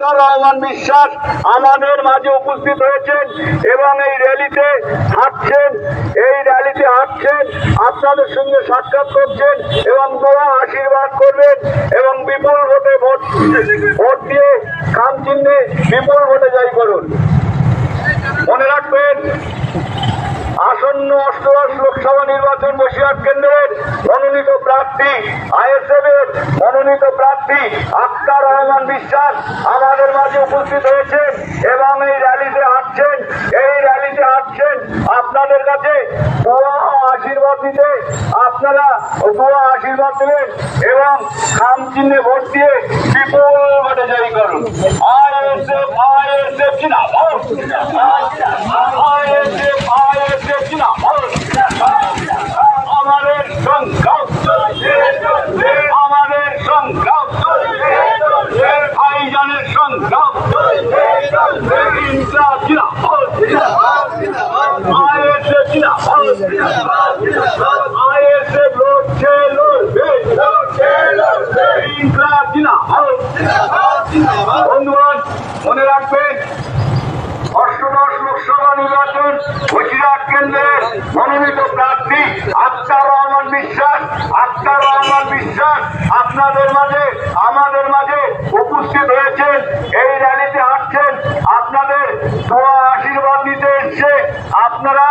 রহমান বিশ্বাস আমাদের মাঝে উপস্থিত হয়েছেন এবং এই র্যালিতে হাঁটছেন, এই র্যালিতে হাঁটছেন, আপনাদের সঙ্গে সাক্ষাৎ করছেন এবং দোয়া আশীর্বাদ করবেন এবং বিপুল ভোটে ভোট ভোট দিয়ে কাম চিহ্নে বিপুল ভোটে জয় করুন মনে রাখবেন আসন্ন অষ্টদশ লোকসভা নির্বাচন বসিরহাট কেন্দ্রের মনোনীত প্রার্থী আইএসএফ এর মনোনীত প্রার্থী আক্তার রহমান বিশ্বাস আমাদের মাঝে উপস্থিত হয়েছেন এবং এই র্যালিতে হাঁটছেন। এই র্যালিতে হাঁটছেন আপনাদের কাছে আশীর্বাদ দিতে আপনারা দোয়া আশীর্বাদ দেবেন এবং খাম চিহ্নে ভোট দিয়ে বিপুল ভোটে জয়ী করুন। আইএসএফ আইএসএফ চিনা বন্ধুগণ প্রার্থী আক্তার রহমান বিশ্বাস আক্তার রহমান বিশ্বাস আপনাদের মাঝে আমাদের মাঝে উপস্থিত হয়েছেন এই র্যালিতে হাঁটছেন আপনাদের দোয়া আশীর্বাদ নিতে এসছে আপনারা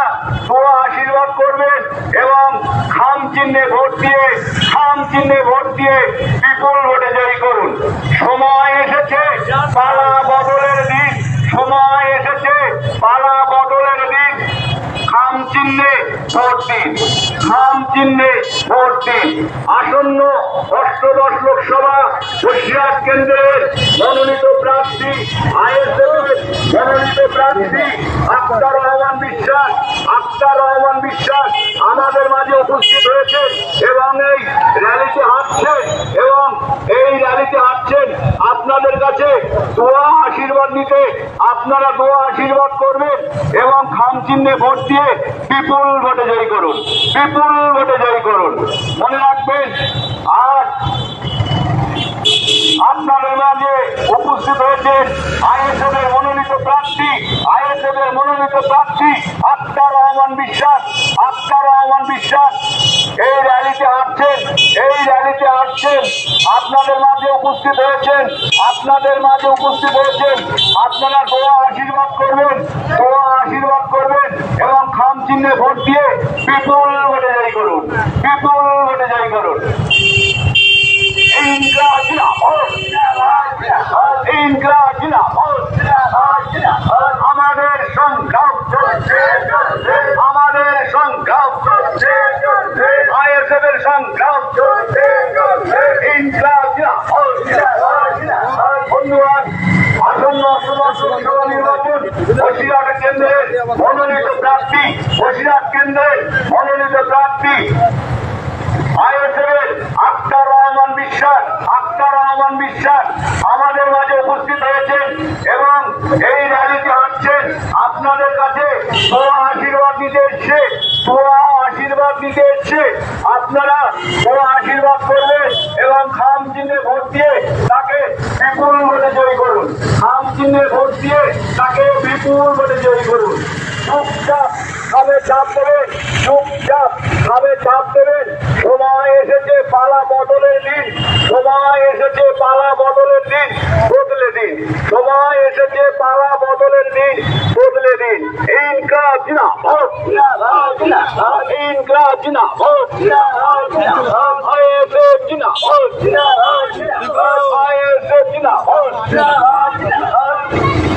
দোয়া আশীর্বাদ করবেন এবং খাম চিহ্নে ভোট দিয়ে, খাম চিহ্নে ভোট দিয়ে বিপুল ভোটে জয়ী করুন। সময় এসেছে, পালা বদলের দিন। সময় এসেছে, পালা বদলের দিন। খাম চিহ্নে ভোট দিন। খাম চিহ্নে ভোট দিন। আসন্ন অষ্টদশ লোকসভা বসিরহাট কেন্দ্রের মনোনীত প্রার্থী, আইএসএফের মনোনীত প্রার্থী আক্তার রহমান বিশ্বাস, আক্তার রহমান বিশ্বাস আমাদের মাঝে উপস্থিত হয়েছে এবং এই র্যালিতে হাঁটছেন এবং এই র্যালিতে হাঁটছেন। আপনাদের কাছে দোয়া আশীর্বাদ নিতে আপনারা দোয়া আশীর্বাদ করবেন এবং খাম চিহ্নে ভোট দিয়ে বিপুল ভোটে জয়ী করুন। বিপুল ভোটে জয়ী করুন। মনে রাখবেন আর আপনাদের মাঝে উপস্থিত হয়েছেন আইএসএফ এর মনোনীত প্রার্থী আইএসএফ এর মনোনীত প্রার্থী আক্তার রহমান বিশ্বাস, আক্তার রহমান বিশ্বাস। এই র্যালিতে আসছেন, এই র্যালিতে আসছেন। আপনাদের মাঝে উপস্থিত হয়েছেন, আপনাদের মাঝে উপস্থিত হয়েছেন। আপনারা দোয়া আশীর্বাদ করবেন, দোয়া আশীর্বাদ করবেন এবং খাম চিহ্নে ভোট দিয়ে বিপুল ভোটে জয়ী করুন বিপুল ভোটে জয়ী করুন ইনকাজিনা ইনকাজিনা আমাদের সংগ্রাম চলছে আমাদের সংগ্রাম চলছে আইএসএফ এর সংগ্রাম চলছে ইনকাজিনা বন্ধুগণ আসন্ন অষ্টদশ লোকসভা নির্বাচন বসিরহাট কেন্দ্রের মনোনীত প্রার্থী বসিরহাট কেন্দ্রের মনোনীত প্রার্থী আইএসএফের আক্তার রহমান বিশ্বাস আক্তার রহমান বিশ্বাস আমাদের মাঝে উপস্থিত হয়েছেন এবং এই র্যালিতে হাঁটছেন আপনাদের কাছে দোয়া আশীর্বাদ দিতে এসছে দোয়া আশীর্বাদ এসছে আপনারা বড় আশীর্বাদ করবেন এবং খাম চিহ্নে ভোট দিয়ে তাকে বিপুল ভোটে জয়ী করুন। খাম চিহ্নে ভোট দিয়ে তাকে বিপুল ভোটে জয়ী করুন। চুপচাপ খাবে চাপ দেবেন, চুপচাপ খাবে চাপ দেবেন। সময় এসেছে, পালা বদলের দিন সময় এসেছে পালা বদলের দিন বদলে দিন সময় এসেছে পালা বদলের দিন বদলে দিন ইনকা জিনা ভোট ইনকা জিনা ভোট আইএসএফ জিনা ভোট আইএসএফ জিনা ভোট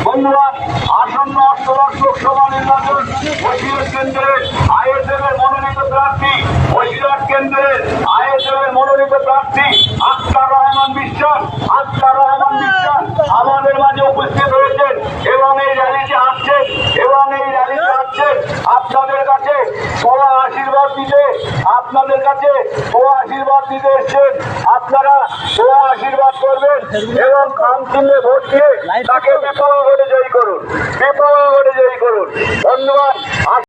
বন্ধুগণ আসন্ন অষ্টদশ লোকসভা নির্বাচন বসিরহাট কেন্দ্রের আইএসএফ এর মনোনীত প্রার্থী বসিরহাট কেন্দ্রের আইএসএফ এর মনোনীত প্রার্থী আক্তার রহমান বিশ্বাস আক্তার রহমান বিশ্বাস আমাদের মাঝে উপস্থিত হয়েছেন এবং এই র্যালিতে আসছেন এবং এই র্যালিতে আসছেন আপনাদের কাছে দোয়া আশীর্বাদ দিতে আপনাদের কাছে দোয়া আশীর্বাদ দিতে এসছেন আপনারা দোয়া আশীর্বাদ করবেন এবং কাম চিহ্নে ভোট দিয়ে তাকে বিপ্লব ভোটে জয়ী করুন। বিপ্লব ভোটে জয়ী করুন। ধন্যবাদ।